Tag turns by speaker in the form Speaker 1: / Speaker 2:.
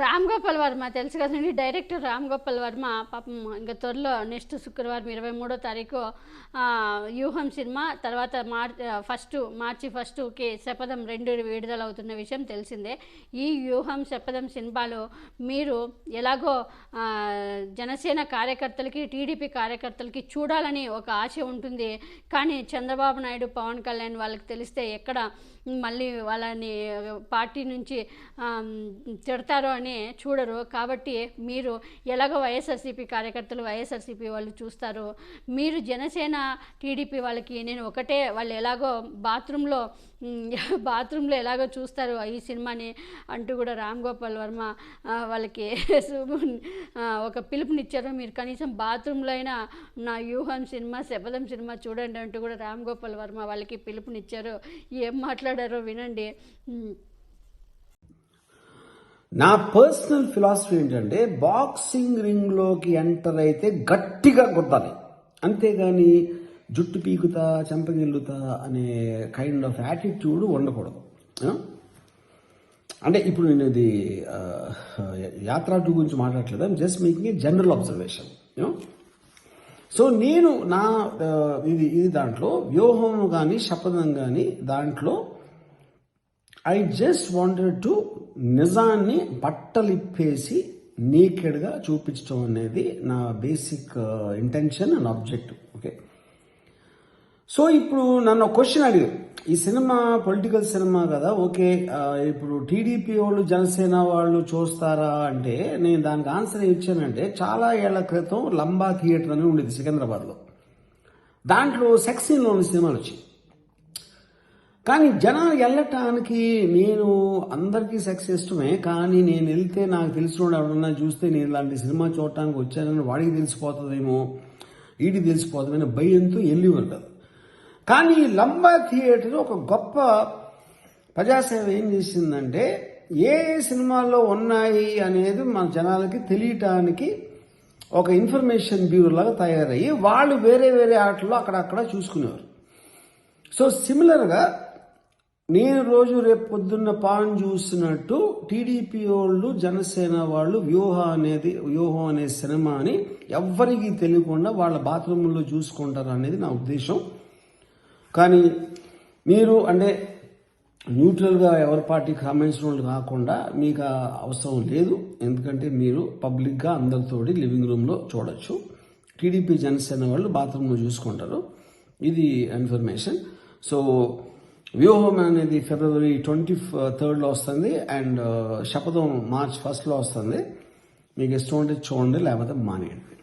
Speaker 1: రామ్ గోపాల్ వర్మ తెలుసు కదండి డైరెక్టర్ రామ్ గోపాల్ వర్మ పాపం ఇంకా త్వరలో నెక్స్ట్ శుక్రవారం ఇరవై మూడో తారీఖు వ్యూహం సినిమా తర్వాత మార్ ఫస్ట్ మార్చి ఫస్ట్కి శపథం రెండు విడుదల అవుతున్న విషయం తెలిసిందే. ఈ వ్యూహం శపథం సినిమాలో మీరు ఎలాగో జనసేన కార్యకర్తలకి టీడీపీ కార్యకర్తలకి చూడాలని ఒక ఆశ ఉంటుంది. కానీ చంద్రబాబు నాయుడు పవన్ కళ్యాణ్ వాళ్ళకి తెలిస్తే ఎక్కడ మళ్ళీ వాళ్ళని పార్టీ నుంచి తిడతారో అని చూడరు. కాబట్టి మీరు ఎలాగో వైఎస్ఆర్సీపీ కార్యకర్తలు వైఎస్ఆర్సీపీ వాళ్ళు చూస్తారు. మీరు జనసేన టీడీపీ వాళ్ళకి నేను ఒకటే వాళ్ళు ఎలాగో బాత్రూంలో బాత్రూంలో ఎలాగో చూస్తారు. ఈ సినిమాని అంటూ కూడా రామ్ గోపాల్ వర్మ వాళ్ళకి ఒక పిలుపునిచ్చారు. మీరు కనీసం బాత్రూంలో అయినా నా వ్యూహం సినిమా శపథం సినిమా చూడండి అంటూ కూడా రామ్ గోపాల్ వర్మ వాళ్ళకి పిలుపునిచ్చారు. ఏం మాట్లాడారో వినండి.
Speaker 2: నా పర్సనల్ ఫిలాసఫీ ఏంటంటే బాక్సింగ్ రింగ్లోకి ఎంటర్ అయితే గట్టిగా కొట్టాలి అంతేగాని జుట్టు పీకుతా చెంపగిల్లుతా అనే కైండ్ ఆఫ్ యాటిట్యూడ్ ఉండకూడదు. అంటే ఇప్పుడు నేను ఇది యాత్రా టూ గురించి మాట్లాడట్లేదు? Just making a general observation so నేను నా ఇది ఇది దాంట్లో వ్యూహం కానీ శపథం కానీ దాంట్లో ఐ జస్ట్ వాంటెడ్ టు నిజాన్ని బట్టలిప్పేసి నీకెడ్గా చూపించడం అనేది నా basic intention and objective okay so ఇప్పుడు నన్ను క్వశ్చన్ అడిగారు. ఈ సినిమా పొలిటికల్ సినిమా కదా ఓకే uh, ఇప్పుడు టీడీపీ వాళ్ళు జనసేన వాళ్ళు చూస్తారా అంటే నేను దానికి ఆన్సర్ ఏం ఇచ్చానంటే చాలా ఏళ్ళ క్రితం లంబా థియేటర్ అని ఉండేది సికింద్రాబాద్లో. దాంట్లో సెక్స్ సినిమాలు వచ్చాయి. కానీ జనాలు వెళ్ళటానికి నేను అందరికీ సెక్స్ ఇష్టమే కానీ నేను వెళ్తే నాకు తెలిసిన ఎవరన్నా చూస్తే నేను ఇలాంటి సినిమా చూడటానికి వచ్చానని వాడికి తెలిసిపోతుందేమో వీడికి తెలిసిపోతుందని భయంతో వెళ్ళి ఉండదు కానీ లంబా థియేటర్ ఒక గొప్ప ప్రజాసేవ ఏం చేసిందంటే ఏ ఏ సినిమాల్లో ఉన్నాయి అనేది మన జనాలకి తెలియటానికి ఒక ఇన్ఫర్మేషన్ బ్యూరో లాగా తయారయ్యి వాళ్ళు వేరే వేరే ఆటల్లో అక్కడక్కడ చూసుకునేవారు. సో సిమిలర్గా నేను రోజు రేపు పొద్దున్న పాన్ చూసినట్టు టీడీపీ వాళ్ళు జనసేన వాళ్ళు వ్యూహ అనేది వ్యూహం అనే సినిమాని ఎవ్వరికీ తెలియకుండా వాళ్ళ బాత్రూంలో చూసుకుంటారు అనేది నా ఉద్దేశం. కానీ మీరు అంటే న్యూట్రల్గా ఎవరి పార్టీ కామెంట్స్ వాళ్ళు కాకుండా మీకు అవసరం లేదు. ఎందుకంటే మీరు పబ్లిక్గా అందరితోటి లివింగ్ రూమ్లో చూడొచ్చు. టీడీపీ జనసేన వాళ్ళు బాత్రూంలో చూసుకుంటారు. ఇది ఇన్ఫర్మేషన్. సో వ్యూహం అనేది ఫిబ్రవరి ట్వంటీ థర్డ్లో వస్తుంది అండ్ శపథం మార్చ్ ఫస్ట్లో వస్తుంది. మీకు ఇష్టం ఉంటే చూడండి లేకపోతే మానేయండి.